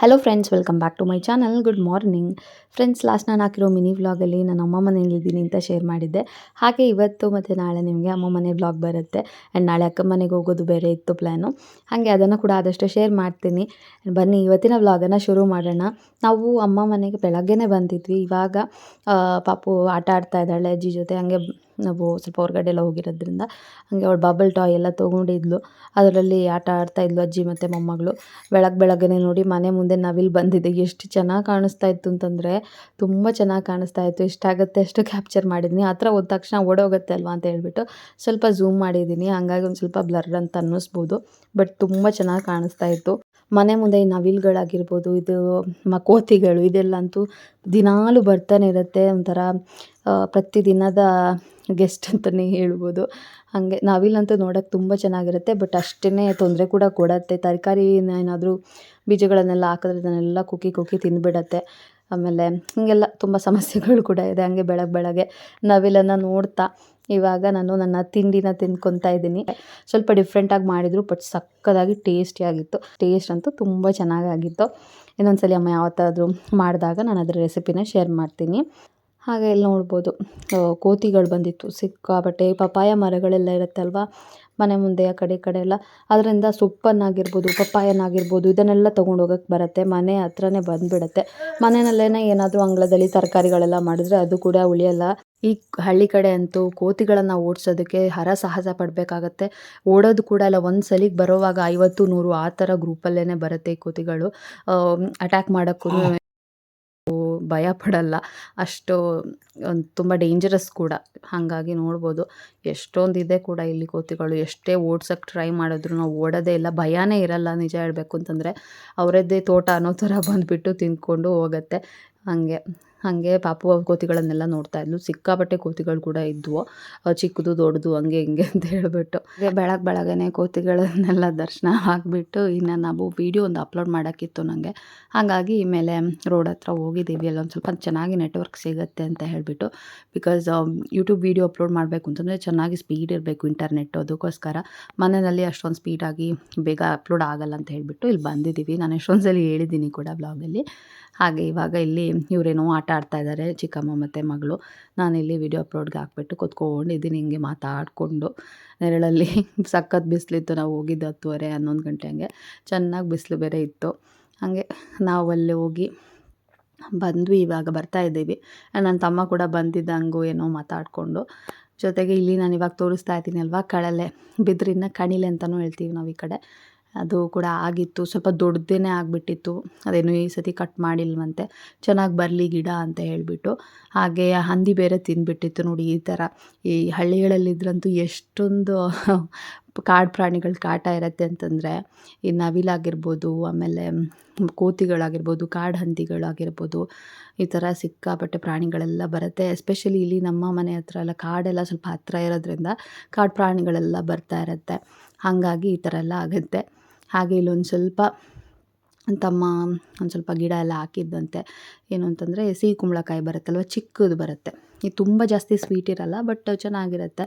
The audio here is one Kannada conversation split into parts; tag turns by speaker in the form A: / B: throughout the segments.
A: Hello friends welcome back to my channel good morning friends last ನಾನು ಹಾಕಿರೋ ಮಿನಿ ವ್ಲಾಗಲ್ಲಿ ನಾನು ಅಮ್ಮ ಮನೇಲಿದ್ದೀನಿ ಅಂತ ಶೇರ್ ಮಾಡಿದ್ದೆ. ಹಾಗೆ ಇವತ್ತು ಮತ್ತು ನಾಳೆ ನಿಮಗೆ ಅಮ್ಮ ಮನೆ ವ್ಲಾಗ್ ಬರುತ್ತೆ ಆ್ಯಂಡ್ ನಾಳೆ ಅಕ್ಕ ಮನೆಗೆ ಹೋಗೋದು ಬೇರೆ ಇತ್ತು ಪ್ಲ್ಯಾನು ಹಾಗೆ ಅದನ್ನು ಕೂಡ ಆದಷ್ಟು ಶೇರ್ ಮಾಡ್ತೀನಿ. ಬನ್ನಿ, ಇವತ್ತಿನ ವ್ಲಾಗನ್ನು ಶುರು ಮಾಡೋಣ. ನಾವು ಅಮ್ಮ ಮನೆಗೆ ಬೆಳಗ್ಗೆನೇ ಬಂದಿದ್ವಿ. ಇವಾಗ ಪಾಪು ಆಟ ಆಡ್ತಾ ಇದ್ದಾಳೆ, ಅಜ್ಜಿ ಜೊತೆ. ಹಂಗೆ ನಾವು ಸ್ವಲ್ಪ ಹೊರಗಡೆ ಎಲ್ಲ ಹೋಗಿರೋದ್ರಿಂದ ಹಾಗೆ ಅವಳು ಬಬಲ್ ಟಾಯ್ ಎಲ್ಲ ತೊಗೊಂಡಿದ್ಲು. ಅದರಲ್ಲಿ ಆಟ ಆಡ್ತಾ ಇದ್ಲು ಅಜ್ಜಿ ಮತ್ತು ಮೊಮ್ಮಗಳು. ಬೆಳಗ್ಗೆ ಬೆಳಗ್ಗೆ ನೋಡಿ ಮನೆ ಮುಂದೆ ನವಿಲು ಬಂದಿದೆ. ಎಷ್ಟು ಚೆನ್ನಾಗಿ ಕಾಣಿಸ್ತಾ ಇತ್ತು ಅಂತಂದರೆ ತುಂಬ ಚೆನ್ನಾಗಿ ಕಾಣಿಸ್ತಾ ಇತ್ತು. ಎಷ್ಟಾಗುತ್ತೆ ಅಷ್ಟು ಕ್ಯಾಪ್ಚರ್ ಮಾಡಿದ್ದೀನಿ ಹತ್ರ ಹೋದ ತಕ್ಷಣ ಓಡೋಗುತ್ತೆ ಅಲ್ವಾ ಅಂತ ಹೇಳ್ಬಿಟ್ಟು ಸ್ವಲ್ಪ ಝೂಮ್ ಮಾಡಿದ್ದೀನಿ ಹಂಗಾಗಿ ಒಂದು ಸ್ವಲ್ಪ ಬ್ಲರ್ ಅಂತ ಅನ್ನಿಸ್ಬೋದು. ಬಟ್ ತುಂಬ ಚೆನ್ನಾಗಿ ಕಾಣಿಸ್ತಾ ಇತ್ತು. ಮನೆ ಮುಂದೆ ಈ ನವಿಲುಗಳಾಗಿರ್ಬೋದು ಇದು ಮಕೋತಿಗಳು ಕೋತಿಗಳು ಇದೆಲ್ಲ ಅಂತೂ ದಿನಾಲೂ ಬರ್ತಾನೆ ಇರುತ್ತೆ ಒಂಥರ ಆ, ಪ್ರತಿದಿನದ ಗೆಸ್ಟ್ ಅಂತಲೇ ಹೇಳ್ಬೋದು. ಹಾಗೆ ನವಿಲಂತೂ ನೋಡೋಕ್ಕೆ ತುಂಬ ಚೆನ್ನಾಗಿರುತ್ತೆ, ಬಟ್ ಅಷ್ಟೇ ತೊಂದರೆ ಕೂಡ ಕೊಡತ್ತೆ. ತರಕಾರಿ ಏನಾದರೂ ಬೀಜಗಳನ್ನೆಲ್ಲ ಹಾಕಿದ್ರೆ ಅದನ್ನೆಲ್ಲ ಕುಕ್ಕಿ ಕುಕ್ಕಿ ತಿಂದುಬಿಡತ್ತೆ ಆಮೇಲೆ ಹೀಗೆಲ್ಲ ತುಂಬ ಸಮಸ್ಯೆಗಳು ಕೂಡ ಇದೆ ಹಾಗೆ ಬೆಳಗ್ಗೆ ಬೆಳಗ್ಗೆ. ನವಿಲನ್ನು ನೋಡ್ತಾ ಇವಾಗ ನಾನು ನನ್ನ ತಿಂಡಿನ ತಿನ್ಕೊತಾ ಇದ್ದೀನಿ. ಸ್ವಲ್ಪ ಡಿಫ್ರೆಂಟಾಗಿ ಮಾಡಿದರು, ಬಟ್ ಸಕ್ಕದಾಗಿ ಟೇಸ್ಟಿಯಾಗಿತ್ತು ಟೇಸ್ಟ್ ಅಂತೂ ತುಂಬ ಚೆನ್ನಾಗಾಗಿತ್ತು. ಇನ್ನೊಂದ್ಸಲಿ ಅಮ್ಮ ಯಾವತ್ತಾದರೂ ಮಾಡಿದಾಗ ನಾನು ಅದರ ರೆಸಿಪಿನ ಶೇರ್ ಮಾಡ್ತೀನಿ. ಹಾಗೆ ಇಲ್ಲಿ ನೋಡ್ಬೋದು. ಕೋತಿಗಳು ಬಂದಿತ್ತು. ಸಿಕ್ಕಾಪಟ್ಟೆ ಪಪ್ಪಾಯ ಮರಗಳೆಲ್ಲ ಇರುತ್ತೆ ಅಲ್ವಾ ಮನೆ ಮುಂದೆ, ಆ ಕಡೆ ಕಡೆ ಎಲ್ಲ. ಅದರಿಂದ ಸೊಪ್ಪನ್ನಾಗಿರ್ಬೋದು ಪಪ್ಪಾಯನಾಗಿರ್ಬೋದು ಇದನ್ನೆಲ್ಲ ತೊಗೊಂಡು ಹೋಗೋಕ್ಕೆ ಬರುತ್ತೆ. ಮನೆ ಹತ್ರನೇ ಬಂದುಬಿಡುತ್ತೆ. ಮನೆಯಲ್ಲೇ ಏನಾದರೂ ಅಂಗಳದಲ್ಲಿ ತರಕಾರಿಗಳೆಲ್ಲ ಮಾಡಿದ್ರೆ ಅದು ಕೂಡ ಉಳಿಯಲ್ಲ. ಈ ಹಳ್ಳಿ ಕಡೆ ಅಂತೂ ಕೋತಿಗಳನ್ನು ಓಡಿಸೋದಕ್ಕೆ ಹರಸಾಹಸ ಪಡಬೇಕಾಗತ್ತೆ. ಓಡೋದು ಕೂಡ ಅಲ್ಲ, ಒಂದು ಸಲಿಗೆ ಬರೋವಾಗ ಐವತ್ತು, ನೂರು ಆ ಥರ ಗ್ರೂಪಲ್ಲೇ ಬರುತ್ತೆ ಈ ಕೋತಿಗಳು. ಅಟ್ಯಾಕ್ ಮಾಡೋಕ್ಕೂ ಭಯ ಪಡಲ್ಲ ಅಷ್ಟು ಒಂದು ತುಂಬ ಡೇಂಜರಸ್ ಕೂಡ. ಹಾಗಾಗಿ ನೋಡ್ಬೋದು. ಎಷ್ಟೊಂದು ಇದೆ ಕೂಡ ಇಲ್ಲಿ ಕೋತಿಗಳು. ಎಷ್ಟೇ ಓಡ್ಸೋಕ್ಕೆ ಟ್ರೈ ಮಾಡಿದ್ರು ನಾವು ಓಡೋದೇ ಇಲ್ಲ. ಭಯನೇ ಇರಲ್ಲ ನಿಜ ಹೇಳಬೇಕು ಅಂತಂದರೆ. ಅವರದ್ದೇ ತೋಟ ಅನ್ನೋ ಥರ ಬಂದುಬಿಟ್ಟು ತಿಂದ್ಕೊಂಡು ಹೋಗುತ್ತೆ. ಹಾಗೆ. ಹಾಗೆ ಪಾಪು ಕೋತಿಗಳನ್ನೆಲ್ಲ ನೋಡ್ತಾ ಇದ್ಲು. ಸಿಕ್ಕಾಪಟ್ಟೆ ಕೋತಿಗಳು ಕೂಡ ಇದ್ವು. ಚಿಕ್ಕದು, ದೊಡ್ಡದು, ಹಂಗೆ ಹಿಂಗೆ ಅಂತ ಹೇಳಿಬಿಟ್ಟು. ಬೆಳಗ್ಗೆ ಬೆಳಗ್ಗೆ ಕೋತಿಗಳನ್ನೆಲ್ಲ ದರ್ಶನ ಆಗಿಬಿಟ್ಟು ಇನ್ನು ನಾವು ವೀಡಿಯೋ ಒಂದು ಅಪ್ಲೋಡ್ ಮಾಡೋಕ್ಕಿತ್ತು ನನಗೆ ಹಾಗಾಗಿ ಮೇಲೆ ರೋಡ್ ಹತ್ರ ಹೋಗಿದ್ದೀವಿ. ಅಲ್ಲೊಂದು ಸ್ವಲ್ಪ ಚೆನ್ನಾಗಿ ನೆಟ್ವರ್ಕ್ ಸಿಗುತ್ತೆ ಅಂತ ಹೇಳಿಬಿಟ್ಟು. ಬಿಕಾಸ್ ಯೂಟ್ಯೂಬ್ ವೀಡಿಯೋ ಅಪ್ಲೋಡ್ ಮಾಡಬೇಕು ಅಂತಂದರೆ ಚೆನ್ನಾಗಿ ಸ್ಪೀಡ್ ಇರಬೇಕು ಇಂಟರ್ನೆಟ್ ಅದಕ್ಕೋಸ್ಕರ. ಮನೆಯಲ್ಲಿ ಅಷ್ಟೊಂದು ಸ್ಪೀಡಾಗಿ ಬೇಗ ಅಪ್ಲೋಡ್ ಆಗಲ್ಲ ಅಂತ ಹೇಳಿಬಿಟ್ಟು ಇಲ್ಲಿ ಬಂದಿದ್ದೀವಿ. ನಾನು ಎಷ್ಟೊಂದು ಸಲ ಹೇಳಿದ್ದೀನಿ ಕೂಡ ಬ್ಲಾಗಲ್ಲಿ. ಹಾಗೆ ಇವಾಗ ಇಲ್ಲಿ ಇವರೇನೋ ಆಟ ಆಡ್ತಾ ಇದ್ದಾರೆ ಚಿಕ್ಕಮ್ಮ ಮತ್ತು ಮಗಳು. ನಾನಿಲ್ಲಿ ವಿಡಿಯೋ ಅಪ್ಲೋಡ್ಗೆ ಹಾಕ್ಬಿಟ್ಟು ಕೂತ್ಕೊಂಡಿದ್ದೀನಿ, ಹಿಂಗೆ ಮಾತಾಡಿಕೊಂಡು. ನೆರಳಲ್ಲಿ ಸಖತ್ ಬಿಸಿಲಿತ್ತು, ನಾವು ಹೋಗಿದ್ದು ಹತ್ತುವರೆ, ಹನ್ನೊಂದು ಗಂಟೆ ಹಂಗೆ. ಚೆನ್ನಾಗಿ ಬಿಸಿಲು ಬೇರೆ ಇತ್ತು. ಹಾಗೆ ನಾವು ಅಲ್ಲಿ ಹೋಗಿ ಬಂದ್ವಿ, ಇವಾಗ ಬರ್ತಾ ಇದ್ದೀವಿ. ನನ್ನ ತಮ್ಮ ಕೂಡ ಬಂದಿದ್ದಂಗೂ ಏನೋ ಮಾತಾಡಿಕೊಂಡು. ಜೊತೆಗೆ ಇಲ್ಲಿ ನಾನು ಇವಾಗ ತೋರಿಸ್ತಾ ಇದ್ದೀನಿ ಅಲ್ವಾ, ಕಳಲೆ. ಬಿದ್ರಿನ ಕಣಿಲೆ ಅಂತಲೂ ಹೇಳ್ತೀವಿ ನಾವು ಈ ಕಡೆ. ಅದು ಕೂಡ ಆಗಿತ್ತು. ಸ್ವಲ್ಪ ದೊಡ್ಡದೇ ಆಗಿಬಿಟ್ಟಿತ್ತು. ಅದೇನು ಈ ಸತಿ ಕಟ್ ಮಾಡಿಲ್ವಂತೆ. ಚೆನ್ನಾಗಿ ಬರಲಿ ಗಿಡ ಅಂತ ಹೇಳಿಬಿಟ್ಟು. ಹಾಗೆ ಹಂದಿ ಬೇರೆ ತಿಂದುಬಿಟ್ಟಿತ್ತು ನೋಡಿ ಈ ಥರ. ಈ ಹಳ್ಳಿಗಳಲ್ಲಿದ್ರಂತೂ ಎಷ್ಟೊಂದು ಕಾಡು ಪ್ರಾಣಿಗಳ ಕಾಟ ಇರುತ್ತೆ ಅಂತಂದರೆ, ಈ ನವಿಲಾಗಿರ್ಬೋದು, ಆಮೇಲೆ ಕೋತಿಗಳಾಗಿರ್ಬೋದು, ಕಾಡು ಹಂದಿಗಳಾಗಿರ್ಬೋದು ಈ ಥರ ಸಿಕ್ಕಾಪಟ್ಟೆ ಪ್ರಾಣಿಗಳೆಲ್ಲ ಬರುತ್ತೆ. ಎಸ್ಪೆಷಲಿ ಇಲ್ಲಿ ನಮ್ಮ ಮನೆ ಹತ್ರ ಎಲ್ಲ ಕಾಡೆಲ್ಲ ಸ್ವಲ್ಪ ಹತ್ತಿರ ಇರೋದ್ರಿಂದ ಕಾಡು ಪ್ರಾಣಿಗಳೆಲ್ಲ ಬರ್ತಾ ಇರುತ್ತೆ. ಹಾಗಾಗಿ ಈ ಥರ ಎಲ್ಲ ಆಗುತ್ತೆ. ಹಾಗೆ ಇಲ್ಲೊಂದು ಸ್ವಲ್ಪ ತಮ್ಮ ಒಂದು ಸ್ವಲ್ಪ ಗಿಡ ಎಲ್ಲ ಹಾಕಿದ್ದಂತೆ. ಏನು ಅಂತಂದರೆ ಸಿಹಿ ಕುಂಬಳಕಾಯಿ ಬರುತ್ತಲ್ವ, ಚಿಕ್ಕದು ಬರುತ್ತೆ. ಇದು ತುಂಬ ಜಾಸ್ತಿ ಸ್ವೀಟ್ ಇರಲ್ಲ ಬಟ್ ಚೆನ್ನಾಗಿರುತ್ತೆ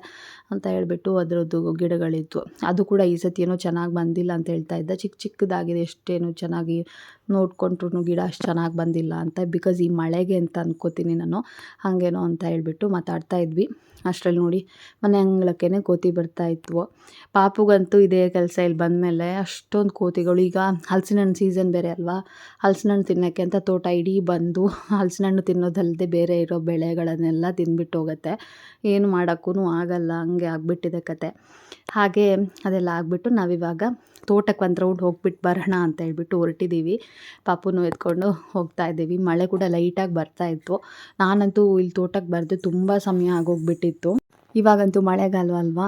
A: ಅಂತ ಹೇಳಿಬಿಟ್ಟು ಅದರದ್ದು ಗಿಡಗಳಿತ್ತು ಅದು ಕೂಡ ಈ ಸತಿ ಏನೋ ಚೆನ್ನಾಗಿ ಬಂದಿಲ್ಲ ಅಂತ ಹೇಳ್ತಾ ಇದ್ದ. ಚಿಕ್ಕ ಚಿಕ್ಕದಾಗಿದೆ, ಎಷ್ಟೇನು ಚೆನ್ನಾಗಿ ನೋಡ್ಕೊಂಡ್ರು ಗಿಡ ಅಷ್ಟು ಚೆನ್ನಾಗಿ ಬಂದಿಲ್ಲ ಅಂತ ಬಿಕಾಸ್ ಈ ಮಳೆಗೆ ಅಂತ ಅಂದ್ಕೋತೀನಿ ನಾನು. ಹಾಗೇನೋ ಅಂತ ಹೇಳಿಬಿಟ್ಟು ಮಾತಾಡ್ತಾ ಇದ್ವಿ. ಅಷ್ಟರಲ್ಲಿ ನೋಡಿ ಮನೆ ಅಂಗಳಕ್ಕೇ ಕೋತಿ ಬರ್ತಾ ಇದ್ವು. ಪಾಪುಗಂತೂ ಇದೇ ಕೆಲಸ ಇಲ್ಲಿ ಬಂದಮೇಲೆ ಅಷ್ಟೊಂದು ಕೋತಿಗಳು. ಈಗ ಹಲಸಿನ ಹಣ್ಣು ಸೀಸನ್ ಬೇರೆ ಅಲ್ವಾ? ಹಲಸಿನ ಹಣ್ಣು ತಿನ್ನೋಕ್ಕೆ ಅಂತ ತೋಟ ಇಡೀ ಬಂದು ಹಲಸಿನ ಹಣ್ಣು ತಿನ್ನೋದಲ್ಲದೆ ಬೇರೆ ಇರೋ ಬೆಳೆಗಳನ್ನೆಲ್ಲ ತಿಂದ್ಬಿಟ್ಟು ಹೋಗುತ್ತೆ. ಏನು ಮಾಡೋಕ್ಕೂ ಆಗಲ್ಲ, ಹಂಗೆ ಆಗಿಬಿಟ್ಟಿದೆ ಕತೆ. ಹಾಗೆ ಅದೆಲ್ಲ ಆಗಿಬಿಟ್ಟು ನಾವಿವಾಗ ತೋಟಕ್ಕೆ ಒಂದು ರೌಂಡ್ ಹೋಗ್ಬಿಟ್ಟು ಬರೋಣ ಅಂತ ಹೇಳ್ಬಿಟ್ಟು ಹೊರಟಿದ್ದೀವಿ. ಪಾಪುನು ಎತ್ಕೊಂಡು ಹೋಗ್ತಾ ಇದ್ದೀವಿ. ಮಳೆ ಕೂಡ ಲೈಟಾಗಿ ಬರ್ತಾ ಇತ್ತು. ನಾನಂತೂ ಇಲ್ಲಿ ತೋಟಕ್ಕೆ ಬರೆದು ತುಂಬ ಸಮಯ ಆಗೋಗ್ಬಿಟ್ಟಿತ್ತು. ಇವಾಗಂತೂ ಮಳೆಗಾಲ ಅಲ್ವಾ?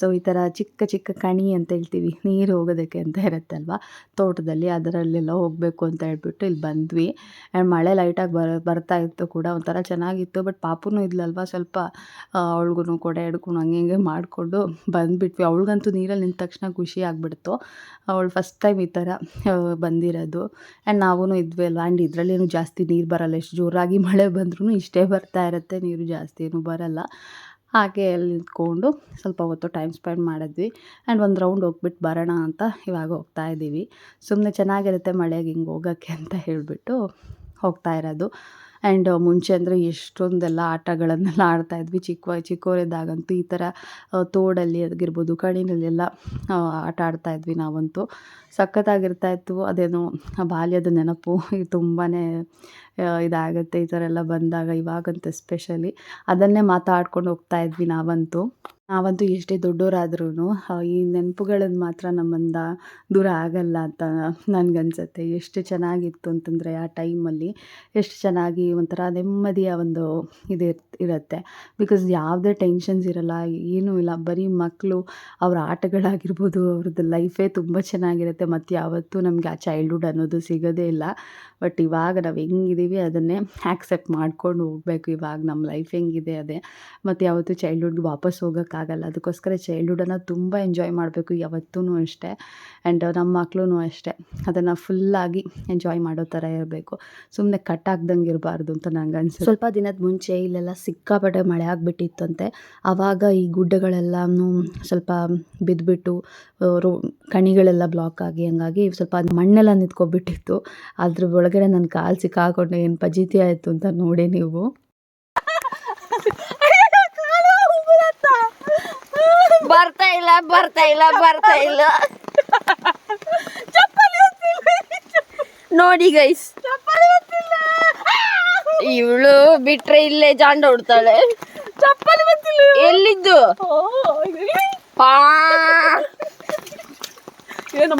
A: ಸೊ ಈ ಥರ ಚಿಕ್ಕ ಚಿಕ್ಕ ಕಣಿ ಅಂತ ಹೇಳ್ತೀವಿ. ನೀರು ಹೋಗೋದಕ್ಕೆ ಅಂತ ಇರುತ್ತಲ್ವ? ತೋಟದಲ್ಲಿ ಅದರಲ್ಲೆಲ್ಲ ಹೋಗಬೇಕು ಅಂತ ಹೇಳ್ಬಿಟ್ಟು ಇಲ್ಲಿ ಬಂದ್ವಿ. ಆ್ಯಂಡ್ ಮಳೆ ಲೈಟಾಗಿ ಬರ, ಬರ್ತಾ ಇತ್ತು ಕೂಡ. ಒಂಥರ ಚೆನ್ನಾಗಿತ್ತು. ಬಟ್ ಪಾಪುನೂ ಇದ್ಲಲ್ವ? ಸ್ವಲ್ಪ ಅವಳಿಗೂ ಕೊಡೆ ಹಿಡ್ಕೊಂಡು ಹಂಗೆ ಹಿಂಗೆ ಮಾಡಿಕೊಂಡು ಬಂದುಬಿಟ್ವಿ. ಅವಳಿಗಂತೂ ನೀರಲ್ಲಿ ನಿಂತ ತಕ್ಷಣ ಖುಷಿ ಆಗಿಬಿಡ್ತು. ಅವಳು ಫಸ್ಟ್ ಟೈಮ್ ಈ ಥರ ಬಂದಿರೋದು. ಆ್ಯಂಡ್ ನಾವೂ ಇದ್ವಿ ಅಲ್ವಾ? ಆ್ಯಂಡ್ ಇದರಲ್ಲೇನು ಜಾಸ್ತಿ ನೀರು ಬರಲ್ಲ. ಎಷ್ಟು ಜೋರಾಗಿ ಮಳೆ ಬಂದ್ರೂ ಇಷ್ಟೇ ಬರ್ತಾ ಇರುತ್ತೆ. ನೀರು ಜಾಸ್ತಿ ಏನು ಬರಲ್ಲ. ಹಾಗೆ ಅಲ್ಲಿ ನಿಂತ್ಕೊಂಡು ಸ್ವಲ್ಪ ಹೊತ್ತು ಟೈಮ್ ಸ್ಪೆಂಡ್ ಮಾಡಿದ್ವಿ. ಆ್ಯಂಡ್ ಒಂದು ರೌಂಡ್ ಹೋಗ್ಬಿಟ್ಟು ಬರೋಣ ಅಂತ ಇವಾಗ ಹೋಗ್ತಾ ಇದ್ದೀವಿ. ಸುಮ್ಮನೆ ಚೆನ್ನಾಗಿರುತ್ತೆ ಮಳೆಗೆ ಹಿಂಗೆ ಹೋಗೋಕ್ಕೆ ಅಂತ ಹೇಳಿಬಿಟ್ಟು ಹೋಗ್ತಾ ಇರೋದು. ಆ್ಯಂಡ್ ಮುಂಚೆ ಅಂದರೆ ಎಷ್ಟೊಂದೆಲ್ಲ ಆಟಗಳನ್ನೆಲ್ಲ ಆಡ್ತಾಯಿದ್ವಿ ಚಿಕ್ಕ ಚಿಕ್ಕವರಿದ್ದಾಗಂತೂ ಈ ಥರ ತೋಡಲ್ಲಿ ಅದಾಗಿರ್ಬೋದು ಕಣಿನಲ್ಲೆಲ್ಲ ಆ, ಆಟ ಆಡ್ತಾಯಿದ್ವಿ ನಾವಂತೂ. ಸಖತ್ತಾಗಿರ್ತಾಯಿತ್ತು. ಅದೇನೋ ಬಾಲ್ಯದ ನೆನಪು. ತುಂಬಾ ಇದಾಗುತ್ತೆ. ಈ ಥರ ಎಲ್ಲ ಬಂದಾಗ ಇವಾಗಂತೂ ಎಸ್ಪೆಷಲಿ ಅದನ್ನೇ ಮಾತಾಡ್ಕೊಂಡು ಹೋಗ್ತಾಯಿದ್ವಿ ನಾವಂತೂ. ನಾವಂತೂ ಎಷ್ಟೇ ದೊಡ್ಡವರಾದ್ರೂ ಈ ನೆನಪುಗಳನ್ನು ಮಾತ್ರ ನಮ್ಮಿಂದ ದೂರ ಆಗಲ್ಲ ಅಂತ ನನಗನ್ಸುತ್ತೆ. ಎಷ್ಟು ಚೆನ್ನಾಗಿತ್ತು ಅಂತಂದರೆ ಆ ಟೈಮಲ್ಲಿ ಎಷ್ಟು ಚೆನ್ನಾಗಿ ಒಂಥರ ನೆಮ್ಮದಿಯ ಒಂದು ಇದು ಇರುತ್ತೆ. ಬಿಕಾಸ್ ಯಾವುದೇ ಟೆನ್ಷನ್ಸ್ ಇರಲ್ಲ, ಏನೂ ಇಲ್ಲ. ಬರೀ ಮಕ್ಕಳು ಅವ್ರ ಆಟಗಳಾಗಿರ್ಬೋದು ಅವ್ರದ್ದು ಲೈಫೇ ತುಂಬ ಚೆನ್ನಾಗಿರುತ್ತೆ. ಮತ್ತು ಯಾವತ್ತೂ ನಮಗೆ ಆ ಚೈಲ್ಡ್ಹುಡ್ ಅನ್ನೋದು ಸಿಗೋದೇ ಇಲ್ಲ. ಬಟ್ ಇವಾಗ ನಾವು ಹೆಂಗಿದ್ದೀವಿ ಅದನ್ನೇ ಆ್ಯಕ್ಸೆಪ್ಟ್ ಮಾಡ್ಕೊಂಡು ಹೋಗಬೇಕು. ಇವಾಗ ನಮ್ಮ ಲೈಫ್ ಹೆಂಗಿದೆ ಅದೇ. ಮತ್ತು ಯಾವತ್ತೂ ಚೈಲ್ಡ್ಹುಡ್ಗೆ ವಾಪಸ್ ಹೋಗೋಕ್ಕಾಗಲ್ಲ ಅದಕ್ಕೋಸ್ಕರ ಚೈಲ್ಡ್ಹುಡನ್ನು ತುಂಬ ಎಂಜಾಯ್ ಮಾಡಬೇಕು ಯಾವತ್ತೂ ಅಷ್ಟೇ. ಆ್ಯಂಡ್ ನಮ್ಮ ಮಕ್ಕಳೂ ಅಷ್ಟೇ. ಅದನ್ನು ಫುಲ್ಲಾಗಿ ಎಂಜಾಯ್ ಮಾಡೋ ಥರ ಇರಬೇಕು. ಸುಮ್ಮನೆ ಕಟ್ ಆಗ್ದಂಗೆ ಇರಬಾರ್ದು ಅಂತ ನಂಗೆ ಅನ್ಸುತ್ತೆ. ಸ್ವಲ್ಪ ದಿನದ ಮುಂಚೆ ಇಲ್ಲೆಲ್ಲ ಸಿಕ್ಕಾಪಟ್ಟೆ ಮಳೆ ಆಗಿಬಿಟ್ಟಿತ್ತಂತೆ. ಆವಾಗ ಈ ಗುಡ್ಡಗಳೆಲ್ಲನೂ ಸ್ವಲ್ಪ ಬಿದ್ದುಬಿಟ್ಟು ಕಣಿಗಳೆಲ್ಲ ಬ್ಲಾಕ್ ಆಗಿ ಹಂಗಾಗಿ ಸ್ವಲ್ಪ ಮಣ್ಣೆಲ್ಲ ನಿಂತ್ಕೊಬಿಟ್ಟಿತ್ತು. ಅದ್ರ ಒಳಗಡೆ ನನ್ನ ಕಾಲು ಸಿಕ್ಕಾಕೊಂಡು, ಏನು ಪಜೀತಿ ಆಯಿತು ಅಂತ ನೋಡಿ ನೀವು.
B: ಬರ್ತಾ ಇಲ್ಲ ಬರ್ತಾ ಇಲ್ಲ ಬರ್ತಾ ಇಲ್ಲ. ನೋಡಿ ಗೈಸ್ ಇವಳು ಬಿಟ್ರೆ ಇಲ್ಲೇ ಜಾಂಡ ಹೊಡ್ತಾಳೆ ಎಲ್ಲಿದ್ದು?
A: ಏನು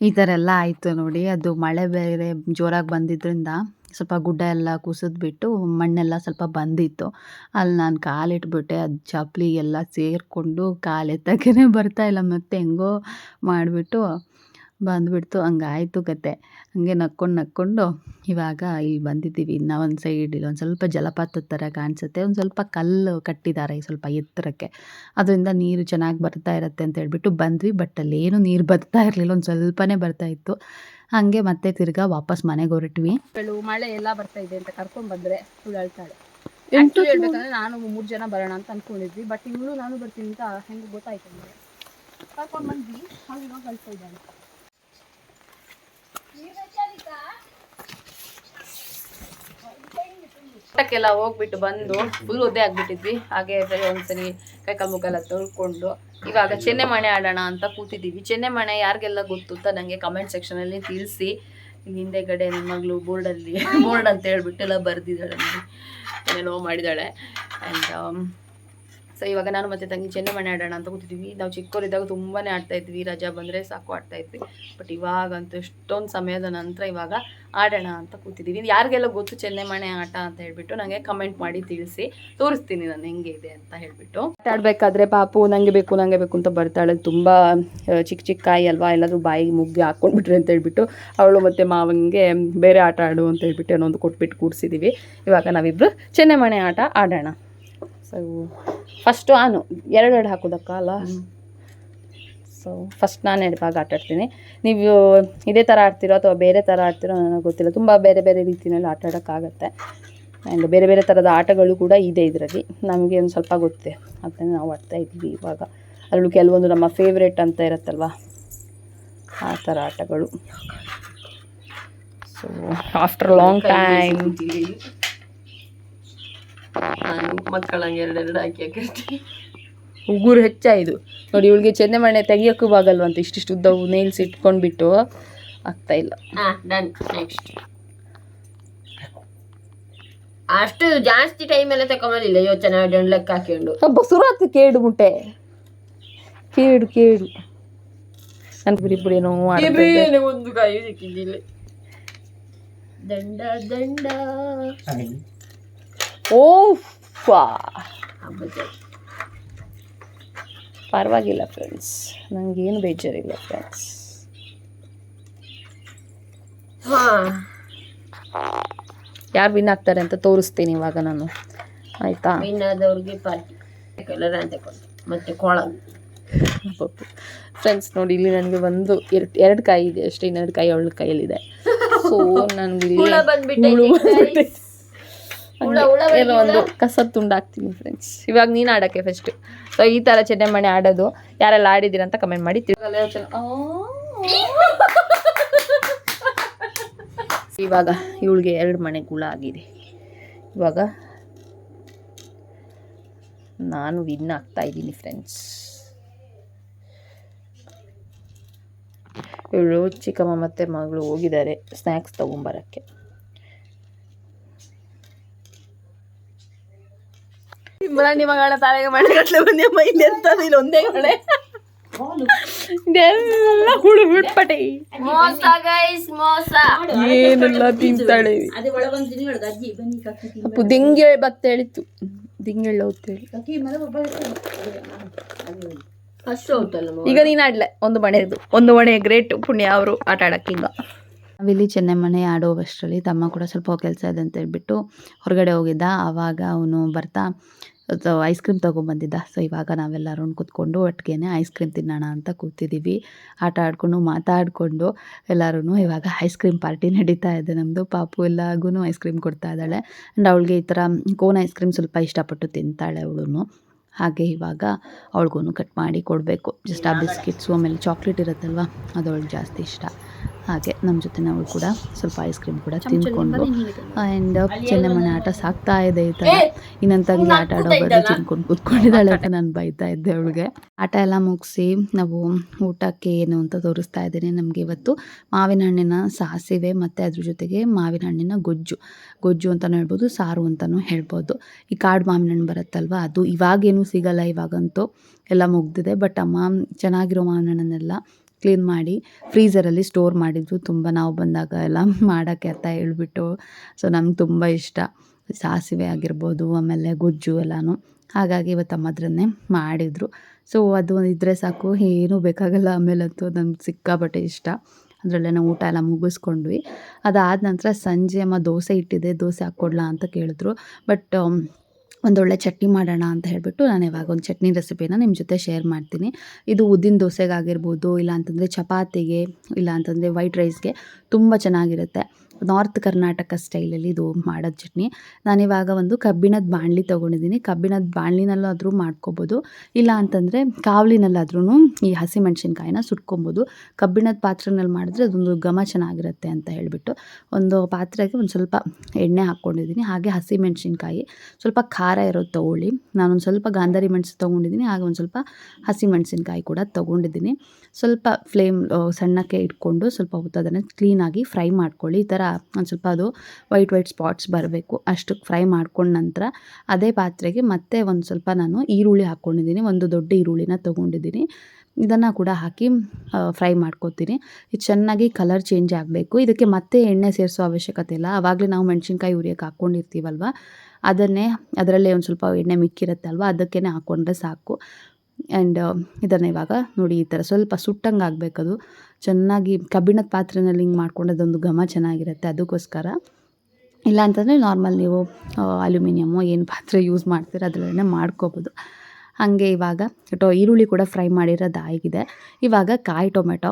A: ಈ ಥರ ಎಲ್ಲ ಆಯಿತು ನೋಡಿ ಅದು ಮಳೆ ಬೇರೆ ಜೋರಾಗಿ ಬಂದಿದ್ದರಿಂದ ಸ್ವಲ್ಪ ಗುಡ್ಡ ಎಲ್ಲ ಕುಸಿದ್ಬಿಟ್ಟು ಮಣ್ಣೆಲ್ಲ ಸ್ವಲ್ಪ ಬಂದಿತ್ತು. ಅಲ್ಲಿ ನಾನು ಕಾಲಿಟ್ಬಿಟ್ಟೆ, ಅದು ಚಪ್ಪಲಿ ಎಲ್ಲ ಸೇರಿಕೊಂಡು ಕಾಲು ಬರ್ತಾ ಇಲ್ಲ, ಮತ್ತೆ ಹೆಂಗೋ ಮಾಡಿಬಿಟ್ಟು ಬಂದುಬಿಡ್ತು. ಹಂಗಾಯ್ತು ಕತೆ ಹಂಗೆ ನಕ್ಕೊಂಡು ನಕ್ಕೊಂಡು ಇವಾಗ ಇಲ್ಲಿ ಬಂದಿದ್ದೀವಿ. ಇನ್ನೂ ಒಂದು ಸೈಡ್ ಇಲ್ಲಿ ಒಂದು ಸ್ವಲ್ಪ ಜಲಪಾತದ ಥರ ಕಾಣಿಸುತ್ತೆ. ಒಂದು ಸ್ವಲ್ಪ ಕಲ್ಲು ಕಟ್ಟಿದ್ದಾರೆ ಸ್ವಲ್ಪ ಎತ್ತರಕ್ಕೆ. ಅದರಿಂದ ನೀರು ಚೆನ್ನಾಗಿ ಬರ್ತಾ ಇರುತ್ತೆ ಅಂತ ಹೇಳ್ಬಿಟ್ಟು ಬಂದ್ವಿ. ಬಟ್ ಏನು ನೀರು ಬರ್ತಾ ಇರಲಿಲ್ಲ. ಒಂದು ಸ್ವಲ್ಪನೇ ಬರ್ತಾ ಇತ್ತು. ಹಾಗೆ ಮತ್ತೆ ತಿರ್ಗಾ ವಾಪಸ್ ಮನೆಗೆ ಹೊರಟ್ವಿ.
C: ಮಳೆ ಎಲ್ಲ ಬರ್ತಾ ಇದೆ ಅಂತ ಕರ್ಕೊಂಡ್ ಬಂದ್ರೆ ಅಳ್ತಾಳೆ. ಹೇಳ್ಬೇಕಂದ್ರೆ ನಾನು ಮೂರ್ ಜನ ಬರೋಣ ಅಂತ ಅನ್ಕೊಂಡಿದ್ವಿ ಬಟ್ ಇವಳು ನಾನು ಬರ್ತೀನಿ ಅಂತ ಹೆಂಗ್ ಗೊತ್ತಾಯ್ತು ಕರ್ಕೊಂಡ್ ಬಂದ್ವಿ ಹಾಗೆ ಕಳ್ಸ್ತಾ ಇದ್ದಾಳೆ.
A: ಊಟಕ್ಕೆಲ್ಲ ಹೋಗ್ಬಿಟ್ಟು ಬಂದು ಫುಲ್ ಒದ್ದೆ ಆಗ್ಬಿಟ್ಟಿದ್ವಿ. ಹಾಗೆ ಒಂದ್ಸರಿ ಕೈಕಾಲು ಮುಖೆಲ್ಲ ತೊಳ್ಕೊಂಡು ಇವಾಗ ಚೆನ್ನೆ ಮಣೆ ಆಡೋಣ ಅಂತ ಕೂತಿದ್ದೀವಿ. ಚೆನ್ನೆ ಮಣೆ ಯಾರಿಗೆಲ್ಲ ಗೊತ್ತು ಅಂತ ನನಗೆ ಕಮೆಂಟ್ ಸೆಕ್ಷನಲ್ಲಿ ತಿಳಿಸಿ. ಹಿಂದೆ ಹಿಂದೆಗಡೆ ನನ್ನ ಮಗಳು ಬೋರ್ಡಲ್ಲಿ ಬೋರ್ಡ್ ಅಂತ ಹೇಳ್ಬಿಟ್ಟು ಎಲ್ಲ ಬರೆದಿದ್ದಾಳೆ ಏನೇನೋ ಮಾಡಿದ್ದಾಳೆ. ಆ್ಯಂಡ್ ಸೊ ಇವಾಗ ನಾನು ಮತ್ತೆ ತಂಗಿ ಚೆನ್ನಮಣೆ ಆಡೋಣ ಅಂತ ಕೂತಿದ್ವಿ. ನಾವು ಚಿಕ್ಕವರಿದ್ದಾಗ ತುಂಬಾ ಆಡ್ತಾ ಇದ್ವಿ. ರಜಾ ಬಂದರೆ ಸಾಕು ಆಡ್ತಾ ಇದ್ವಿ. ಬಟ್ ಇವಾಗಂತೂ ಎಷ್ಟೊಂದು ಸಮಯದ ನಂತರ ಇವಾಗ ಆಡೋಣ ಅಂತ ಕೂತಿದ್ದೀವಿ ಯಾರಿಗೆಲ್ಲ ಗೊತ್ತು ಚೆನ್ನಮಣೆ ಆಟ ಅಂತ ಹೇಳ್ಬಿಟ್ಟು ನನಗೆ ಕಮೆಂಟ್ ಮಾಡಿ ತಿಳಿಸಿ. ತೋರಿಸ್ತೀನಿ ನಾನು ಹೆಂಗೆ ಇದೆ ಅಂತ ಹೇಳಿಬಿಟ್ಟು. ಆಡಬೇಕಾದ್ರೆ ಪಾಪು ನನಗೆ ಬೇಕು ನನಗೆ ಬೇಕು ಅಂತ ಬರ್ತಾಳೆ. ತುಂಬ ಚಿಕ್ಕ ಚಿಕ್ಕ ಕಾಯಿ ಅಲ್ವಾ? ಎಲ್ಲಾದರೂ ಬಾಯಿಗೆ ಮುಗ್ಗಿ ಹಾಕ್ಕೊಂಡ್ಬಿಟ್ರಿ ಅಂತ ಹೇಳ್ಬಿಟ್ಟು ಅವಳು ಮತ್ತು ಮಾವಂಗೆ ಬೇರೆ ಆಟ ಆಡು ಅಂತ ಹೇಳ್ಬಿಟ್ಟು ಏನೊಂದು ಕೊಟ್ಬಿಟ್ಟು ಕೂರಿಸಿದ್ದೀವಿ ಇವಾಗ ನಾವಿಬ್ಬರು ಚೆನ್ನೈಮಣೆ ಆಟ ಆಡೋಣ. ಸೊ ಫಸ್ಟು ಆನು ಎರಡೆರಡು ಹಾಕೋದಕ್ಕ ಅಲ್ಲ? ಸೊ ಫಸ್ಟ್ ನಾನು ಎರಡು ಭಾಗ ಆಡ್ತೀನಿ. ನೀವು ಇದೇ ಥರ ಆಡ್ತೀರೋ ಅಥವಾ ಬೇರೆ ಥರ ಆಡ್ತೀರೋ ನನಗೆ ಗೊತ್ತಿಲ್ಲ. ತುಂಬ ಬೇರೆ ಬೇರೆ ರೀತಿಯಲ್ಲಿ ಆಟ ಆಡೋಕ್ಕಾಗತ್ತೆ ಆ್ಯಂಡ್ ಬೇರೆ ಬೇರೆ ಥರದ ಆಟಗಳು ಕೂಡ ಇದೆ ಇದರಲ್ಲಿ. ನಮಗೆ ಒಂದು ಸ್ವಲ್ಪ ಗೊತ್ತಿದೆ ಅದನ್ನು ನಾವು ಆಡ್ತಾ ಇದ್ದೀವಿ ಇವಾಗ. ಅದರಲ್ಲೂ ಕೆಲವೊಂದು ನಮ್ಮ ಫೇವ್ರೇಟ್ ಅಂತ ಇರುತ್ತಲ್ವ? ಆ ಥರ ಆಟಗಳು. ಸೊ ಆಫ್ಟರ್ ಲಾಂಗ್ ಟೈಮ್
B: ಮಕ್ಕಳಂಗೆ ಎರಡೆರಡು ಹಾಕಿ ಹಾಕಿರ್ತೀನಿ
A: ಉಗುರು ಹೆಚ್ಚಾಯಿದು. ನೋಡಿ ಇವಳಿಗೆ ಚೆನ್ನೆ ಮಣೆ ತೆಗಿಯೋಕ್ಕೂ ಆಗಲ್ವಂತ ಇಷ್ಟಿಷ್ಟು ಉದ್ದವು ನೇಲ್ಸ್ ಇಟ್ಕೊಂಡ್ಬಿಟ್ಟು ಆಗ್ತಾ ಇಲ್ಲ.
B: ಹಾ ಡನ್ ನೆಕ್ಸ್ಟ್ ಅಷ್ಟು ಜಾಸ್ತಿ ಟೈಮ್ ಎಲ್ಲ ತಗೊಂಬಲಿಲ್ಲ ಯೋಚನೆ ಮಾಡಿ ಲೆಕ್ಕ ಹಾಕೊಂಡು
A: ಹಬ್ಬ ಸುರಾತ್ ಕೇಡು ಮುಟ್ಟೆ. ಕೇಡು ಕೇಡು. ನನ್ನ ಬಿಡಿ ಬಿಡಿ ಏನೋ.
B: ಒಂದು ಕಾಯಿ ಸಿಕ್ಕಿದ್ದಿಲ್ಲ. ದಂಡ ದಂಡ.
A: ಓ ಫಾ ಪರವಾಗಿಲ್ಲ ಫ್ರೆಂಡ್ಸ್ ನನಗೇನು ಬೇಜಾರಿಲ್ಲ ಫ್ರೆಂಡ್ಸ್
B: ಹಾ.
A: ಯಾರು ವಿನ್ ಆಗ್ತಾರೆ ಅಂತ ತೋರಿಸ್ತೀನಿ ಇವಾಗ ನಾನು. ಆಯಿತಾ?
B: ಪಾರ್ಟಿ ಕಲರ್ ಅಂತ ಕೊಟ್ಟು ಮತ್ತೆ ಕೊಳ
A: ಫ್ರೆಂಡ್ಸ್ ನೋಡಿ ಇಲ್ಲಿ ನನಗೆ ಒಂದು ಎರಡು ಎರಡು ಕಾಯಿ ಇದೆ. ಅಷ್ಟೇ ಇನ್ನೆರಡು ಕಾಯಿ ಅವಳ ಕೈಯಲ್ಲಿದೆ. ಸೊ ನನಗೆ ಇಲ್ಲಿ
B: ಹುಳ ಬಂದ್ಬಿಟ್ಟೈತೆ
A: ಹುಳು ಬಂದ್ಬಿಟ್ಟೈತೆ.
B: guys. ಏನೋ ಒಂದು ಕಸ ತುಂಡಾಕ್ತೀನಿ ಫ್ರೆಂಡ್ಸ್ ಇವಾಗ ನೀನು ಆಡೋಕ್ಕೆ ಫಸ್ಟ್ ಸೊ ಈ ಥರ ಚೆನ್ನೆಮಣೆ ಆಡೋದು. ಯಾರೆಲ್ಲ ಆಡಿದ್ದೀರ ಅಂತ ಕಮೆಂಟ್ ಮಾಡಿ ಇವಾಗ ಇವಳಿಗೆ ಎರಡು ಮನೆ ಗುಳ ಆಗಿದೆ. ಇವಾಗ ನಾನು ವಿನ್ ಆಗ್ತಾ ಇದ್ದೀನಿ ಫ್ರೆಂಡ್ಸ್ ಇವಳು ಚಿಕ್ಕಮ್ಮ ಮತ್ತು ಮಗಳು ಹೋಗಿದ್ದಾರೆ ಸ್ನ್ಯಾಕ್ಸ್ ತೊಗೊಂಬರೋಕ್ಕೆ ಇಮ್ರಾನಿ ಮಗಳ ತಾಳೆಗೆ ಮಳೆಗಟ್ಲೆ ಬಂದೆ ಮೈಲಿ ಅಂತದ್ದು ಇಲ್ಲಿ ಒಂದೇ ಕಡೆ. ಇದೆಲ್ಲ ಹುಳು ಬಿಟ್ಪಟೆ
C: ಮೋಸ ಗೈಸ್ ಮೋಸ.
B: ಏನೆಲ್ಲ ತಿಂತಾಳೆ. ಅಪ್ಪು ದಿಂಗೆ ಬತ್ತ ಹೇಳಿತ್ತು. ದಿಂಗೆಳ್ಳ ಈಗ ನೀನು ಆಡ್ಲೆ ಒಂದು ಮನೆದು ಒಂದು ಮನೆ ಗ್ರೇಟ್ ಪುಣ್ಯ ಅವರು ಆಟ ಆಡಕ್ಕೆ ಈಗ
A: ನಾವಿಲ್ಲಿ ಚೆನ್ನೈ ಮನೆ ಆಡೋವಷ್ಟರಲ್ಲಿ ತಮ್ಮ ಕೂಡ ಸ್ವಲ್ಪ ಕೆಲಸ ಇದೆ ಅಂತ ಹೇಳ್ಬಿಟ್ಟು ಹೊರಗಡೆ ಹೋಗಿದ್ದ. ಆವಾಗ ಅವನು ಬರ್ತಾ ಐಸ್ ಕ್ರೀಮ್ ತೊಗೊಂಬಂದಿದ್ದ. ಸೊ ಇವಾಗ ನಾವೆಲ್ಲರೂ ಕೂತ್ಕೊಂಡು ಒಟ್ಟಿಗೆ ಐಸ್ ಕ್ರೀಮ್ ತಿನ್ನೋಣ ಅಂತ ಕೂತಿದ್ದೀವಿ ಆಟ ಆಡಿಕೊಂಡು, ಮಾತಾಡಿಕೊಂಡು ಎಲ್ಲರೂ ಇವಾಗ ಐಸ್ ಕ್ರೀಮ್ ಪಾರ್ಟಿ ನಡೀತಾ ಇದೆ. ನಮ್ಮದು ಪಾಪು ಎಲ್ಲಾಗೂ ಐಸ್ ಕ್ರೀಮ್ ಕೊಡ್ತಾ ಇದ್ದಾಳೆ. ಆ್ಯಂಡ್ ಅವಳಿಗೆ ಈ ಥರ ಕೋನ್ ಐಸ್ ಕ್ರೀಮ್ ಸ್ವಲ್ಪ ಇಷ್ಟಪಟ್ಟು ತಿಂತಾಳೆ ಅವಳು ಹಾಗೆ ಇವಾಗ ಅವಳಿಗೂ ಕಟ್ ಮಾಡಿ ಕೊಡಬೇಕು. ಜಸ್ಟ್ ಆ ಬಿಸ್ಕಿಟ್ಸು ಆಮೇಲೆ ಚಾಕ್ಲೇಟ್ ಇರುತ್ತಲ್ವ ಅವಳಿಗೆ ಜಾಸ್ತಿ ಇಷ್ಟ. ಹಾಗೆ ನಮ್ಮ ಜೊತೆ ನಾವು ಕೂಡ ಸ್ವಲ್ಪ ಐಸ್ ಕ್ರೀಮ್ ಕೂಡ ತಿಂದ್ಕೊಂಡು ಆ್ಯಂಡ್ ಚೆನ್ನಮ್ಮನ ಆಟ ಸಾಕ್ತಾ ಇದೆ ಈ ಥರ ಇನ್ನೊಂದು ಆಟ ಆಡೋ ಬರೀ ತಿನ್ಕೊಂಡು ಕೂತ್ಕೊಂಡಿದ್ದಾಳೆ ಅಂತ ನಾನು ಬೈತಾ ಇದ್ದೆ ಅವಳಿಗೆ. ಆಟ ಎಲ್ಲ ಮುಗಿಸಿ ನಾವು ಊಟಕ್ಕೆ ಏನು ಅಂತ ತೋರಿಸ್ತಾ ಇದ್ದೀನಿ ನಮಗೆ ಇವತ್ತು. ಮಾವಿನ ಹಣ್ಣಿನ ಸಾಸಿವೆ ಮತ್ತು ಅದ್ರ ಜೊತೆಗೆ ಮಾವಿನ ಹಣ್ಣಿನ ಗೊಜ್ಜು. ಗೊಜ್ಜು ಅಂತಲೂ ಹೇಳ್ಬೋದು ಸಾರು ಅಂತಲೂ ಹೇಳ್ಬೋದು. ಈ ಕಾಡು ಮಾವಿನ ಹಣ್ಣು ಬರುತ್ತಲ್ವ ಅದು ಇವಾಗೇನು ಸಿಗಲ್ಲ ಇವಾಗಂತೂ. ಎಲ್ಲ ಮುಗ್ದಿದೆ ಬಟ್ ಅಮ್ಮ ಚೆನ್ನಾಗಿರೋ ಮಾವಿನ ಹಣ್ಣನ್ನೆಲ್ಲ ಕ್ಲೀನ್ ಮಾಡಿ ಫ್ರೀಝರಲ್ಲಿ ಸ್ಟೋರ್ ಮಾಡಿದ್ರು ತುಂಬ. ನಾವು ಬಂದಾಗ ಎಲ್ಲ ಮಾಡೋಕ್ಕೆ ಅಂತ ಹೇಳ್ಬಿಟ್ಟು. ಸೊ, ನಮ್ಗೆ ತುಂಬ ಇಷ್ಟ. ಸಾಸಿವೆ ಆಗಿರ್ಬೋದು, ಆಮೇಲೆ ಗೊಜ್ಜು ಎಲ್ಲನೂ. ಹಾಗಾಗಿ ಇವತ್ತು ಅಮ್ಮದ್ರನ್ನೇ ಮಾಡಿದರು. ಸೊ, ಅದು ಇದ್ದರೆ ಸಾಕು, ಏನೂ ಬೇಕಾಗಲ್ಲ ಆಮೇಲಂತೂ ನಂಗೆ ಸಿಕ್ಕಾಪಟ್ಟೆ ಇಷ್ಟ. ಅದರಲ್ಲೇ ನಾವು ಊಟ ಎಲ್ಲ ಮುಗಿಸ್ಕೊಂಡ್ವಿ. ಅದಾದ ನಂತರ ಸಂಜೆ ಅಮ್ಮ ದೋಸೆ ಇಟ್ಟಿದೆ, ದೋಸೆ ಹಾಕ್ಕೊಡ್ಲಾ ಅಂತ ಕೇಳಿದ್ರು. ಬಟ್ ಒಂದೊಳ್ಳೆ ಚಟ್ನಿ ಮಾಡೋಣ ಅಂತ ಹೇಳಿಬಿಟ್ಟು ನಾನು ಇವಾಗ ಒಂದು ಚಟ್ನಿ ರೆಸಿಪಿನ ನಿಮ್ಮ ಜೊತೆ ಶೇರ್ ಮಾಡ್ತೀನಿ. ಇದು ಉದ್ದಿನ ದೋಸೆಗಾಗಿರ್ಬೋದು ಇಲ್ಲ ಅಂತಂದರೆ ಚಪಾತಿಗೆ ಇಲ್ಲ ಅಂತಂದರೆ ವೈಟ್ ರೈಸ್ಗೆ ತುಂಬ ಚೆನ್ನಾಗಿರುತ್ತೆ. ನಾರ್ತ್ ಕರ್ನಾಟಕ ಸ್ಟೈಲಲ್ಲಿ ಇದು ಮಾಡೋದು ಚಟ್ನಿ. ನಾನಿವಾಗ ಒಂದು ಕಬ್ಬಿಣದ ಬಾಣಲಿ ತೊಗೊಂಡಿದ್ದೀನಿ ಕಬ್ಬಿಣದ ಬಾಣಲಿನಲ್ಲಾದರೂ ಮಾಡ್ಕೊಬೋದು. ಇಲ್ಲ ಅಂತಂದರೆ ಕಾವಲಿನಲ್ಲಾದ್ರೂ ಈ ಹಸಿಮೆಣ್ಸಿನ್ಕಾಯಿನ ಸುಟ್ಕೊಬೋದು. ಕಬ್ಬಿಣದ ಪಾತ್ರೆನಲ್ಲಿ ಮಾಡಿದ್ರೆ ಅದೊಂದು ಘಮ ಚೆನ್ನಾಗಿರುತ್ತೆ ಅಂತ ಹೇಳಿಬಿಟ್ಟು ಒಂದು ಪಾತ್ರೆಗೆ ಒಂದು ಸ್ವಲ್ಪ ಎಣ್ಣೆ ಹಾಕ್ಕೊಂಡಿದ್ದೀನಿ ಹಾಗೆ ಹಸಿಮೆಣ್ಸಿನ್ಕಾಯಿ, ಸ್ವಲ್ಪ ಖಾರ ಇರೋದು ತೊಗೊಳ್ಳಿ ನಾನೊಂದು ಸ್ವಲ್ಪ ಗಾಂಧಾರಿ ಮೆಣಸು ತೊಗೊಂಡಿದ್ದೀನಿ ಹಾಗೆ ಒಂದು ಸ್ವಲ್ಪ ಹಸಿಮೆಣ್ಸಿನ್ಕಾಯಿ ಕೂಡ ತೊಗೊಂಡಿದ್ದೀನಿ ಸ್ವಲ್ಪ ಫ್ಲೇಮ್ ಸಣ್ಣಕ್ಕೆ ಇಟ್ಕೊಂಡು ಸ್ವಲ್ಪ ಹೊತ್ತು ಅದನ್ನು ಕ್ಲೀನಾಗಿ ಫ್ರೈ ಮಾಡ್ಕೊಳ್ಳಿ. ಈ ಥರ ಒಂದು ಸ್ವಲ್ಪ ಅದು ವೈಟ್ ವೈಟ್ ಸ್ಪಾಟ್ಸ್ ಬರಬೇಕು. ಅಷ್ಟಕ್ಕೆ ಫ್ರೈ ಮಾಡ್ಕೊಂಡ ನಂತರ ಅದೇ ಪಾತ್ರೆಗೆ ಮತ್ತೆ ಒಂದು ಸ್ವಲ್ಪ ನಾನು ಈರುಳ್ಳಿ ಹಾಕ್ಕೊಂಡಿದ್ದೀನಿ. ಒಂದು ದೊಡ್ಡ ಈರುಳ್ಳಿನ ತೊಗೊಂಡಿದ್ದೀನಿ. ಇದನ್ನು ಕೂಡ ಹಾಕಿ ಫ್ರೈ ಮಾಡ್ಕೊತೀನಿ. ಇದು ಚೆನ್ನಾಗಿ ಕಲರ್ ಚೇಂಜ್ ಆಗಬೇಕು. ಇದಕ್ಕೆ ಮತ್ತೆ ಎಣ್ಣೆ ಸೇರಿಸೋ ಅವಶ್ಯಕತೆ ಇಲ್ಲ. ಆವಾಗಲೇ ನಾವು ಮೆಣಸಿನ್ಕಾಯಿ ಉರಿಯೋಕೆ ಹಾಕ್ಕೊಂಡಿರ್ತೀವಲ್ವ ಅದನ್ನೇ ಅದರಲ್ಲೇ ಒಂದು ಸ್ವಲ್ಪ ಎಣ್ಣೆ ಮಿಕ್ಕಿರುತ್ತೆ ಅಲ್ವಾ? ಅದಕ್ಕೇ ಹಾಕ್ಕೊಂಡ್ರೆ ಸಾಕು. ಆ್ಯಂಡ್ ಇದನ್ನು ಇವಾಗ ನೋಡಿ ಈ ಥರ ಸ್ವಲ್ಪ ಸುಟ್ಟಂಗೆ ಆಗಬೇಕದು. ಚೆನ್ನಾಗಿ ಕಬ್ಬಿಣದ ಪಾತ್ರೆನಲ್ಲಿ ಹಿಂಗೆ ಮಾಡ್ಕೊಂಡು ಅದೊಂದು ಘಮ ಚೆನ್ನಾಗಿರುತ್ತೆ ಅದಕ್ಕೋಸ್ಕರ. ಇಲ್ಲ ಅಂತಂದರೆ ನಾರ್ಮಲ್ ನೀವು ಅಲ್ಯೂಮಿನಿಯಮ್ಮು ಏನು ಪಾತ್ರೆ ಯೂಸ್ ಮಾಡ್ತೀರ ಅದರಲ್ಲೇ ಮಾಡ್ಕೋಬೋದು. ಹಾಗೆ ಇವಾಗ, ಟೊ, ಈರುಳ್ಳಿ ಕೂಡ ಫ್ರೈ ಮಾಡಿರೋದಾಗಿದೆ. ಇವಾಗ ಕಾಯಿ ಟೊಮೆಟೊ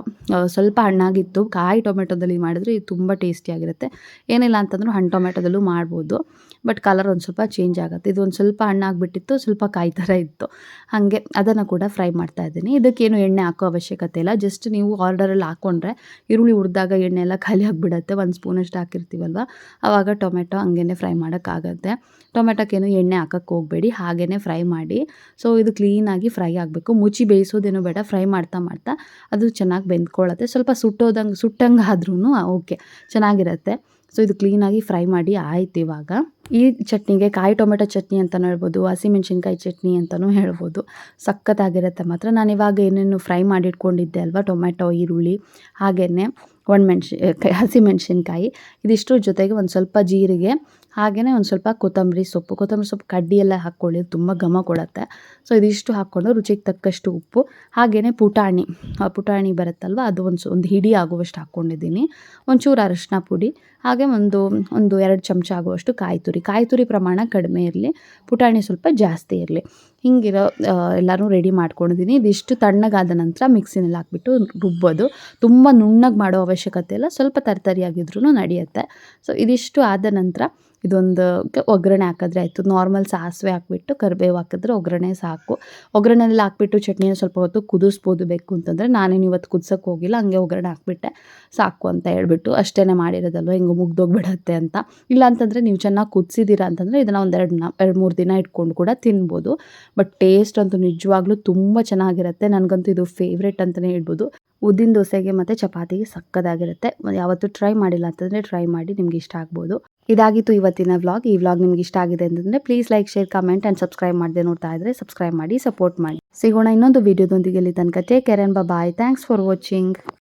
A: ಸ್ವಲ್ಪ ಹಣ್ಣಾಗಿತ್ತು. ಕಾಯಿ ಟೊಮೆಟೊದಲ್ಲಿ ಮಾಡಿದ್ರೆ ಇದು ತುಂಬ ಟೇಸ್ಟಿಯಾಗಿರುತ್ತೆ ಏನಿಲ್ಲ ಅಂತಂದ್ರೂ ಹಣ್ಣು ಟೊಮೆಟೊದಲ್ಲೂ ಮಾಡ್ಬೋದು. ಬಟ್ ಕಲರ್ ಒಂದು ಸ್ವಲ್ಪ ಚೇಂಜ್ ಆಗುತ್ತೆ. ಇದು ಒಂದು ಸ್ವಲ್ಪ ಹಣ್ಣಾಗಿಬಿಟ್ಟಿತ್ತು, ಸ್ವಲ್ಪ ಕಾಯಿ ಥರ ಇತ್ತು. ಹಾಗೆ ಅದನ್ನು ಕೂಡ ಫ್ರೈ ಮಾಡ್ತಾ ಇದ್ದೀನಿ. ಇದಕ್ಕೇನು ಎಣ್ಣೆ ಹಾಕೋ ಅವಶ್ಯಕತೆ ಇಲ್ಲ. ಜಸ್ಟ್ ನೀವು ಆರ್ಡರಲ್ಲಿ ಹಾಕ್ಕೊಂಡ್ರೆ ಈರುಳ್ಳಿ ಹುರಿದಾಗ ಎಣ್ಣೆ ಎಲ್ಲ ಖಾಲಿ ಆಗಿಬಿಡುತ್ತೆ. ಒಂದು ಸ್ಪೂನಷ್ಟು ಹಾಕಿರ್ತೀವಲ್ವ? ಆವಾಗ ಟೊಮೆಟೊ ಹಂಗೇ ಫ್ರೈ ಮಾಡೋಕ್ಕಾಗತ್ತೆ. ಟೊಮೆಟೊಕ್ಕೇನು ಎಣ್ಣೆ ಹಾಕೋಕ್ಕೆ ಹೋಗಬೇಡಿ. ಹಾಗೇ ಫ್ರೈ ಮಾಡಿ. ಸೊ ಇದು ಕ್ಲೀನಾಗಿ ಫ್ರೈ ಆಗಬೇಕು. ಮುಚ್ಚಿ ಬೇಯಿಸೋದೇನು ಬೇಡ ಫ್ರೈ ಮಾಡ್ತಾ ಮಾಡ್ತಾ ಅದು ಚೆನ್ನಾಗಿ ಬೆಂದ್ಕೊಳ್ಳುತ್ತೆ ಸ್ವಲ್ಪ ಸುಟ್ಟೋದಂಗೆ ಸುಟ್ಟಂಗೆ ಆದ್ರೂ ಓಕೆ ಚೆನ್ನಾಗಿರುತ್ತೆ. ಸೊ ಇದು ಕ್ಲೀನಾಗಿ ಫ್ರೈ ಮಾಡಿ ಆಯ್ತು ಇವಾಗ. ಈ ಚಟ್ನಿಗೆ ಕಾಯಿ ಟೊಮೆಟೊ ಚಟ್ನಿ ಅಂತಲೂ ಹೇಳ್ಬೋದು, ಹಸಿಮೆಣ್ಸಿನ್ಕಾಯಿ ಚಟ್ನಿ ಅಂತಲೂ ಹೇಳ್ಬೋದು. ಸಖತ್ತಾಗಿರುತ್ತೆ ಮಾತ್ರ. ನಾನು ಇವಾಗ ಏನೇನು ಫ್ರೈ ಮಾಡಿಟ್ಕೊಂಡಿದ್ದೆ ಅಲ್ವಾ? ಟೊಮೆಟೊ, ಈರುಳ್ಳಿ ಹಾಗೆಯೇ ಒಣಮೆಣ್ಸಿ ಹಸಿಮೆಣ್ಸಿನ್ಕಾಯಿ ಇದಿಷ್ಟ್ರ ಜೊತೆಗೆ ಒಂದು ಸ್ವಲ್ಪ ಜೀರಿಗೆ ಹಾಗೆಯೇ ಒಂದು ಸ್ವಲ್ಪ ಕೊತ್ತಂಬರಿ ಸೊಪ್ಪು. ಕೊತ್ತಂಬರಿ ಸೊಪ್ಪು ಕಡ್ಡಿ ಎಲ್ಲ ಹಾಕ್ಕೊಳ್ಳಿ ತುಂಬ ಘಮ ಕೊಡುತ್ತೆ. ಸೊ ಇದಿಷ್ಟು ಹಾಕ್ಕೊಂಡು ರುಚಿಗೆ ತಕ್ಕಷ್ಟು ಉಪ್ಪು ಹಾಗೆಯೇ ಪುಟಾಣಿ. ಆ ಪುಟಾಣಿ ಬರುತ್ತಲ್ವ, ಅದು ಒಂದು ಒಂದು ಹಿಡಿ ಆಗುವಷ್ಟು ಹಾಕ್ಕೊಂಡಿದ್ದೀನಿ. ಒಂಚೂರು ಅರಶಿನ ಪುಡಿ, ಹಾಗೆ ಒಂದು ಒಂದು ಎರಡು ಚಮಚ ಆಗುವಷ್ಟು ಕಾಯಿ ತುರಿ ಕಾಯಿ ತುರಿ ಪ್ರಮಾಣ ಕಡಿಮೆ ಇರಲಿ, ಪುಟಾಣಿ ಸ್ವಲ್ಪ ಜಾಸ್ತಿ ಇರಲಿ. ಹಿಂಗಿರೋ ಎಲ್ಲರೂ ರೆಡಿ ಮಾಡ್ಕೊಂಡಿದ್ದೀನಿ ಇದಿಷ್ಟು ತಣ್ಣಗಾದ ನಂತರ ಮಿಕ್ಸಿನಲ್ಲಿ ಹಾಕ್ಬಿಟ್ಟು ರುಬ್ಬೋದು. ತುಂಬ ನುಣ್ಣಗೆ ಮಾಡೋ ಅವಶ್ಯಕತೆ ಇಲ್ಲ. ಸ್ವಲ್ಪ ತರತರಿಯಾಗಿದ್ರೂ ನಡೆಯುತ್ತೆ. ಸೊ ಇದಿಷ್ಟು ಆದ ನಂತರ ಇದೊಂದು ಒಗ್ಗರಣೆ ಹಾಕಿದ್ರೆ ಆಯಿತು. ನಾರ್ಮಲ್ ಸಾಸಿವೆ ಹಾಕ್ಬಿಟ್ಟು ಕರಿಬೇವು ಹಾಕಿದ್ರೆ ಒಗ್ಗರಣೆ ಸಾಕು. ಒಗ್ಗರಣೆಯಲ್ಲಿ ಹಾಕ್ಬಿಟ್ಟು ಚಟ್ನಿನ ಸ್ವಲ್ಪ ಹೊತ್ತು ಕುದಿಸ್ಬೋದು ಬೇಕು ಅಂತಂದರೆ ನಾನೇನು ಇವತ್ತು ಕುದ್ಸೋಕ್ಕೆ ಹೋಗಿಲ್ಲ, ಹಂಗೆ ಒಗ್ಗರಣೆ ಹಾಕ್ಬಿಟ್ಟೆ. ಸಾಕು ಅಂತ ಹೇಳ್ಬಿಟ್ಟು ಅಷ್ಟೇ ಮಾಡಿರೋದಲ್ವ? ಹಿಂಗೆ ಮುಗ್ದೋಗ್ಬಿಡತ್ತೆ ಅಂತ. ಇಲ್ಲ ಅಂತಂದರೆ ನೀವು ಚೆನ್ನಾಗಿ ಕುದಿಸಿದ್ದೀರಾ ಅಂತಂದರೆ ಇದನ್ನು ಒಂದೆರಡು ನಾ, ಎರಡು ಮೂರು ದಿನ ಇಟ್ಕೊಂಡು ಕೂಡ ತಿನ್ಬೋದು. ಬಟ್ ಟೇಸ್ಟ್ ಅಂತೂ ನಿಜವಾಗ್ಲೂ ತುಂಬ ಚೆನ್ನಾಗಿರುತ್ತೆ. ನನಗಂತೂ ಇದು ಫೇವ್ರೇಟ್ ಅಂತಲೇ ಹೇಳ್ಬೋದು. ಉದ್ದಿನ ದೋಸೆಗೆ ಮತ್ತು ಚಪಾತಿಗೆ ಸಕ್ಕದಾಗಿರುತ್ತೆ. ಯಾವತ್ತೂ ಟ್ರೈ ಮಾಡಿಲ್ಲ ಅಂತಂದರೆ ಟ್ರೈ ಮಾಡಿ ನಿಮ್ಗೆ ಇಷ್ಟ ಆಗ್ಬೋದು. ಇದಾಗಿತ್ತು ಇವತ್ತಿನ ವ್ಲಾಗ್. ಈ ವ್ಲಾಗ್ ನಿಮ್ಗೆ ಇಷ್ಟ ಆಗಿದೆ ಅಂತಂದರೆ please like share comment and subscribe ಮಾಡದೆ ನೋಡ್ತಾ ಇದ್ರೆ ಸಬ್ಸ್ಕ್ರೈಬ್ ಮಾಡಿ ಸಪೋರ್ಟ್ ಮಾಡಿ. ಸಿಗೋಣ ಇನ್ನೊಂದು ವಿಡಿಯೋದೊಂದಿಗೆ ಇಲ್ಲಿ ತನಕ. Take care and bye thanks for watching